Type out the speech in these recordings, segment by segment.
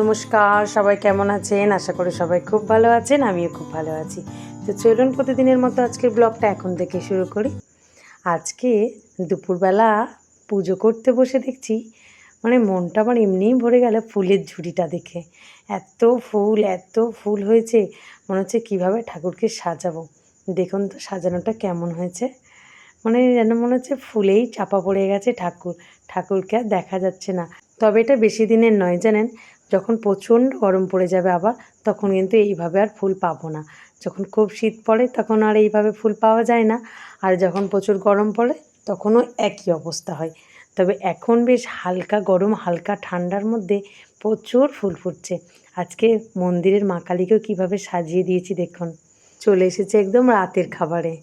নমস্কার, সবাই কেমন আছেন? আশা করি সবাই খুব ভালো আছেন, আমিও খুব ভালো আছি। তো চলুন প্রতিদিনের মতো আজকের ব্লগটা এখন থেকে শুরু করি। আজকে দুপুরবেলা পুজো করতে বসে দেখছি মানে মনটা আমার এমনিই ভরে গেল ফুলের ঝুড়িটা দেখে। এত ফুল এত ফুল হয়েছে, মনে হচ্ছে কীভাবে ঠাকুরকে সাজাবো। দেখুন তো সাজানোটা কেমন হয়েছে। মানে যেন মনে হচ্ছে ফুলেই চাপা পড়ে গেছে ঠাকুর, ঠাকুরকে আর দেখা যাচ্ছে না। তবে এটা বেশি দিনের নয়, জানেন? যখন প্রচণ্ড গরম পড়ে যাবে আবার, তখন কিন্তু এইভাবে আর ফুল পাবো না। যখন খুব শীত পড়ে, তখন আর এইভাবে ফুল পাওয়া যায় না। আর যখন প্রচুর গরম পড়ে, তখনও একই অবস্থা হয়। তবে এখন বেশ হালকা গরম, হালকা ঠান্ডার মধ্যে প্রচুর ফুল ফুটছে। আজকে মন্দিরের মা কালীকেও কীভাবে সাজিয়ে দিয়েছি দেখুন। চলে এসেছে একদম রাতের খাবারে।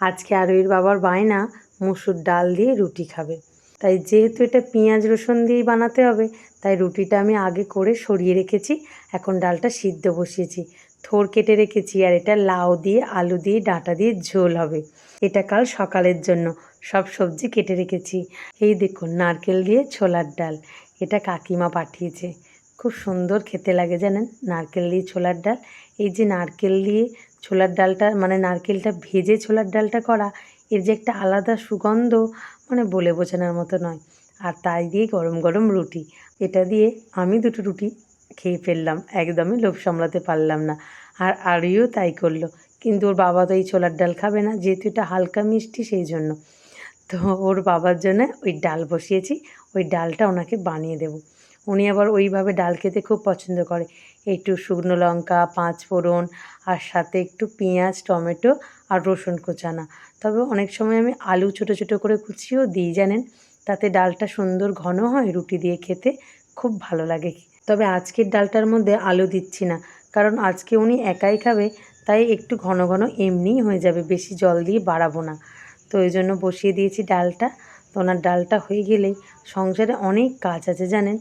আজকে আরোহীর বাবার বায়না, মুসুর ডাল দিয়ে রুটি খাবে। তাই যেহেতু এটা পেঁয়াজ রসুন দিয়েই বানাতে হবে, তাই রুটিটা আমি আগে করে সরিয়ে রেখেছি, এখন ডালটা সিদ্ধ বসিয়েছি। থোর কেটে রেখেছি আর এটা লাউ দিয়ে, আলু দিয়ে, ডাঁটা দিয়ে ঝোল হবে। এটা কাল সকালের জন্য সব সবজি কেটে রেখেছি। এই দেখুন, নারকেল দিয়ে ছোলার ডাল, এটা কাকিমা পাঠিয়েছে। খুব সুন্দর খেতে লাগে জানেন, নারকেল দিয়ে ছোলার ডাল। এই যে নারকেল দিয়ে ছোলার ডালটা মানে নারকেলটা ভেজে ছোলার ডালটা করা, এর যে একটা আলাদা সুগন্ধ মানে বলে বোঝানোর মতো নয়। আর তাই দিয়ে গরম গরম রুটি। এটা দিয়ে আমি দুটো রুটি খেয়ে ফেললাম। একদমই লোভ সামলাতে পারলাম না। আর আরিও তাই করল। কিন্তু ওর বাবা তো এই ছোলার ডাল খাবে না, যেহেতু এটা হালকা মিষ্টি সেই জন্য। তো ওর বাবার জন্য ওই ডাল বসিয়েছি। ওই ডালটা ওনাকে বানিয়ে দেবো। উনি আবার ওইভাবে ডাল খেতে খুব পছন্দ করে। একটু শুকনো লঙ্কা, পাঁচ ফোড়ন আর সাথে একটু পেঁয়াজ, টমেটো আর রসুন কোচানা। তবে অনেক সময় আমি আলু ছোটো ছোটো করে কুচিয়েও দিই, জানেন? তাতে ডালটা সুন্দর ঘন হয় রুটি দিয়ে খেতে, খুব ভালো লাগে। তবে আজকের ডালটার মধ্যে আলু দিচ্ছি না, কারণ আজকে উনি একাই খাবে, তাই একটু ঘন ঘন এমনিই হয়ে যাবে, বেশি জল দিয়ে বাড়াবো না। তো ওই জন্য বসিয়ে দিয়েছি ডালটা। তো ওনার ডালটা হয়ে গেলেই সংসারে অনেক কাজ আছে, জানেন?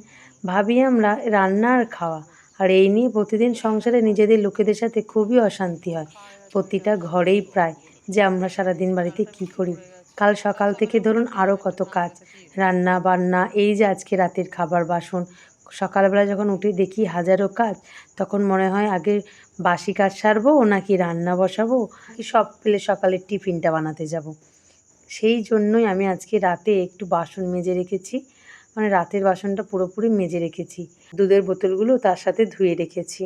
ভাবি আমরা রান্না আর খাওয়া। আর এই নিয়ে প্রতিদিন সংসারে নিজেদের লোকেদের সাথে খুবই অশান্তি হয়। প্রতিটা ঘরেই প্রায় যে আমরা সারাদিন বাড়িতে কি করি। কাল সকাল থেকে ধরুন আরও কত কাজ। রান্না বান্না, এই যে আজকে রাতের খাবার বাসন। সকালবেলা যখন উঠে দেখি হাজারো কাজ, তখন মনে হয় আগে বাসি কাজ সারবো নাকি রান্না বসাবো? কি সব পেলে সকালের টিফিনটা বানাতে যাব। সেই জন্যই আমি আজকে রাতে একটু বাসন মেজে রেখেছি। মানে রাতের বাসনটা পুরোপুরি মেজে রেখেছি। দুধের বোতলগুলো তার সাথে ধুয়ে রেখেছি।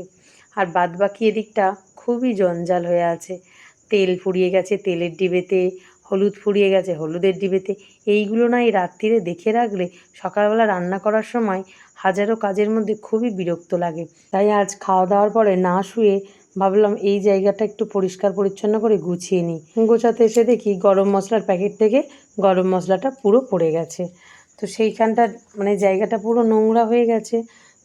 আর বাদ বাকি এদিকটা খুবই জঞ্জাল হয়ে আছে। তেল ফুরিয়ে গেছে, তেলের ডিবেতে, হলুদ ফুরিয়ে গেছে, হলুদের ডিবেতে। এইগুলো না এই রাত্রিরে দেখে রাখলে সকালবেলা রান্না করার সময় হাজারো কাজের মধ্যে খুবই বিরক্ত লাগে। তাই আজ খাওয়া দাওয়ার পরে না শুয়ে ভাবলাম এই জায়গাটা একটু পরিষ্কার পরিচ্ছন্ন করে গুছিয়ে নিই। গোছাতে এসে দেখি গরম মশলার প্যাকেট থেকে গরম মশলাটা পুরো পড়ে গেছে। তো সেইখানটা মানে জায়গাটা পুরো নোংরা হয়ে গেছে।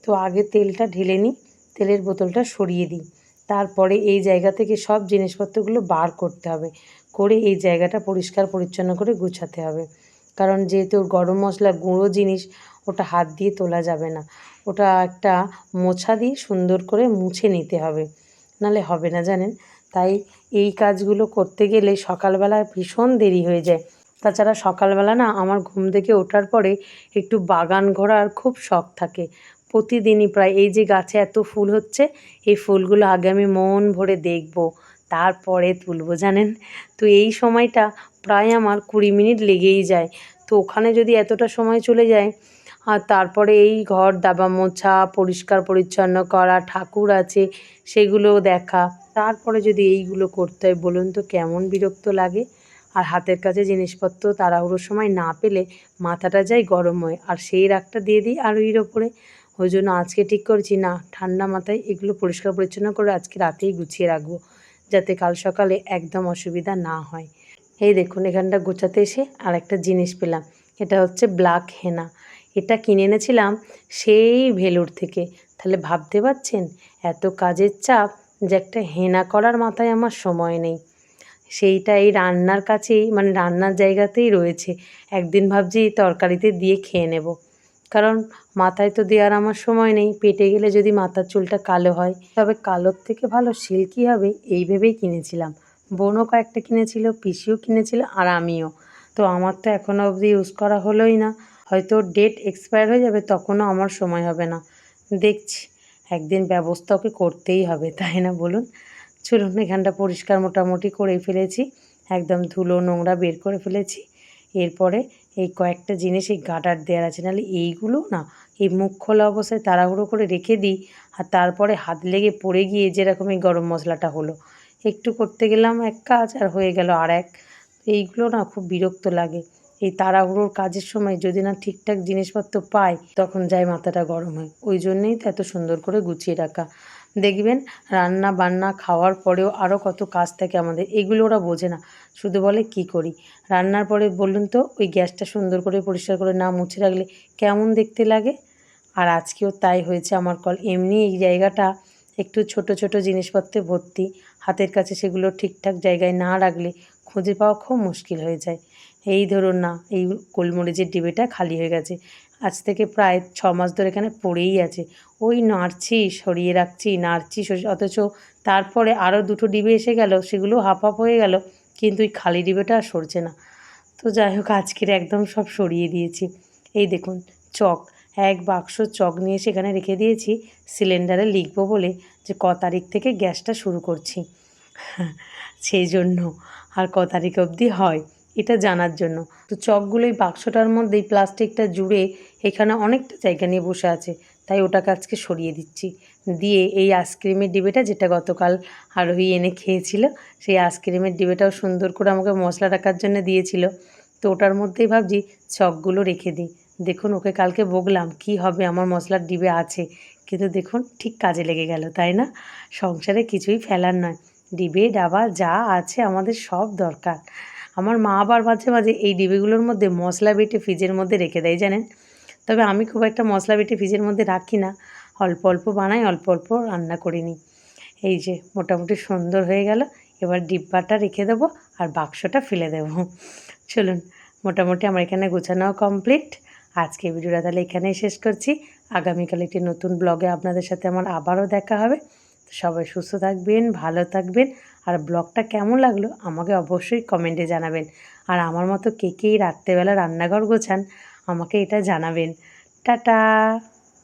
তো আগে তেলটা ঢেলে নিই, তেলের বোতলটা সরিয়ে দিই। তারপরে এই জায়গা থেকে সব জিনিসপত্রগুলো বার করতে হবে। করে এই জায়গাটা পরিষ্কার পরিচ্ছন্ন করে গুছাতে হবে। কারণ যেহেতু গরম মশলা গুঁড়ো জিনিস, ওটা হাত দিয়ে তোলা যাবে না। ওটা একটা মোছা দিয়ে সুন্দর করে মুছে নিতে হবে। নালে হবে না জানেন? তাই এই কাজগুলো করতে গেলে সকালবেলা ভীষণ দেরি হয়ে যায়। তাছাড়া সকালবেলা না আমার ঘুম থেকে ওঠার পরে একটু বাগান ঘোরার খুব শখ থাকে। প্রতিদিনই প্রায় এই যে গাছে এত ফুল হচ্ছে, এই ফুলগুলো আগে আমি মন ভরে দেখব, তারপরে তুলবো, জানেন? তো এই সময়টা প্রায় আমার কুড়ি মিনিট লেগেই যায়। তো ওখানে যদি এতটা সময় চলে যায়, আর তারপরে এই ঘর দাবা মোছা, পরিষ্কার পরিচ্ছন্ন করা, ঠাকুর আছে সেগুলো দেখা। তারপরে যদি এইগুলো করতে হয়, বলুন তো কেমন বিরক্ত লাগে? আর হাতের কাছে জিনিসপত্র তাড়াহুড়োর সময় না পেলে মাথাটা যায় গরম হয়। আর সেই রাগটা দিয়ে দিই আরোহীর ওপরে। ওই জন্য আজকে ঠিক করেছি, না, ঠান্ডা মাথায় এগুলো পরিষ্কার পরিচ্ছন্ন করে আজকে রাতেই গুছিয়ে রাখব, যাতে কাল সকালে একদম অসুবিধা না হয়। এই দেখুন, এখানটা গোছাতে এসে আর একটা জিনিস পেলাম। এটা হচ্ছে ব্ল্যাক হেনা। এটা কিনে এনেছিলাম সেই ভেলুর থেকে। তাহলে ভাবতে পারছেন? এত কাজের চাপ যে একটা হেনা করার মাথায় আমার সময় নেই। সেইটা এই রান্নার কাছেই মানে রান্নার জায়গাতেই রয়েছে। একদিন ভাবছি তরকারিতে দিয়ে খেয়ে নেব। কারণ মাথায় তো দেওয়ার আমার সময় নেই। পেটে গেলে যদি মাথার চুলটা কালো হয়, তবে কালোর থেকে ভালো সিল্কি হবে এই ভেবেই কিনেছিলাম। বোনও কয়েকটা কিনেছিল, পিসিও কিনেছিল আর আমিও। তো আমার তো এখনও অবধি ইউজ করা হলোই না। হয়তো ডেট এক্সপায়ার হয়ে যাবে, তখনও আমার সময় হবে না। দেখছি, একদিন ব্যবস্থা ওকে করতেই হবে, তাই না বলুন? চলুন, এখানটা পরিষ্কার মোটামুটি করে ফেলেছি। একদম ধুলো নোংরা বের করে ফেলেছি। এরপরে এই কয়েকটা জিনিস, এই গাটার দেওয়ার আছে, নাহলে এইগুলো না, এই মুখ খোলা অবস্থায় তাড়াহুড়ো করে রেখে দিই, আর তারপরে হাত লেগে পড়ে গিয়ে যেরকম এই গরম মশলাটা হলো। একটু করতে গেলাম এক কাজ, আর হয়ে গেল আর এক। এইগুলো না খুব বিরক্ত লাগে। এই তাড়াহুড়োর কাজের সময় যদি না ঠিকঠাক জিনিসপত্র পাই, তখন যায় মাথাটা গরম হয়। ওই জন্যেই তো এত সুন্দর করে গুছিয়ে রাখা। দেখবেন রান্না বান্না খাওয়ার পরেও আরও কত কাজ থাকে আমাদের, এগুলো ওরা বোঝে না। শুধু বলে কি করি? রান্নার পরে বলুন তো, ওই গ্যাসটা সুন্দর করে পরিষ্কার করে না মুছে রাখলে কেমন দেখতে লাগে? আর আজকেও তাই হয়েছে আমার কল। এমনি এই জায়গাটা একটু ছোট ছোট জিনিসপত্রে ভর্তি, হাতের কাছে সেগুলো ঠিকঠাক জায়গায় না রাখলে খুঁজে পাওয়া খুব মুশকিল হয়ে যায়। এই ধরুন না, এই গোলমরিচের ডিবেটা খালি হয়ে গেছে। আজ থেকে প্রায় ছ মাস ধরে এখানে পড়েই আছে। ওই নাড়ছি, সরিয়ে রাখছি, নাড়ছি অথচ তারপরে আরও দুটো ডিবে এসে গেল, সেগুলো হাফ হাফ হয়ে গেল, কিন্তু ওই খালি ডিবেটা আর সরছে না। তো যাই হোক, আজকের একদম সব সরিয়ে দিয়েছি। এই দেখুন, চক, এক বাক্স চক নিয়ে সেখানে রেখে দিয়েছি সিলিন্ডারে লিখব বলে যে ক তারিখ থেকে গ্যাসটা শুরু করছি। সেই জন্য আর ক তারিখ অবধি হয়। এটা জানার জন্য। তো চকগুলো এই বাক্সটার মধ্যেই প্লাস্টিকটা জুড়ে এখানে অনেকটা জায়গা নিয়ে বসে আছে। তাই ওটাকে আজকে সরিয়ে দিচ্ছি। দিয়ে এই আইসক্রিমের ডিবেটা যেটা গতকাল আরোহী এনে খেয়েছিল, সেই আইসক্রিমের ডিবেটাও সুন্দর করে আমাকে মশলা রাখার জন্য দিয়েছিল। তো ওটার মধ্যেই ভাবছি চকগুলো রেখে দিই। দেখুন, ওকে কালকে বকলাম কি হবে? আমার মশলার ডিবে আছে। কিন্তু দেখুন, ঠিক কাজে লেগে গেল, তাই না? সংসারে কিছুই ফেলার নয়। ডিবে, ডাবা, যা আছে আমাদের সব দরকার। আমার মা আবার মাঝে মাঝে এই ডিবিগুলোর মধ্যে মশলা বেটে ফ্রিজের মধ্যে রেখে দেয়, জানেন? তবে আমি খুব একটা মশলা বেটে ফ্রিজের মধ্যে রাখি না। অল্প অল্প বানাই, অল্প অল্প রান্না করে নিই। এই যে, মোটামুটি সুন্দর হয়ে গেল। এবার ডিব্বাটা রেখে দেবো আর বাক্সটা ফেলে দেবো। চলুন, মোটামুটি আমার এখানে গোছানো কমপ্লিট। আজকে ভিডিওটা তাহলে এখানেই শেষ করছি। আগামীকাল একটি নতুন ব্লগে আপনাদের সাথে আমার আবারও দেখা হবে। সবাই সুস্থ থাকবেন, ভালো থাকবেন। আর ব্লগটা কেমন লাগল আমাকে অবশ্যই কমেন্টে জানাবেন। আর আমার মতো কে কে রাত্রেবেলা রান্নাঘর গোছান, আমাকে এটা জানাবেন। টাটা!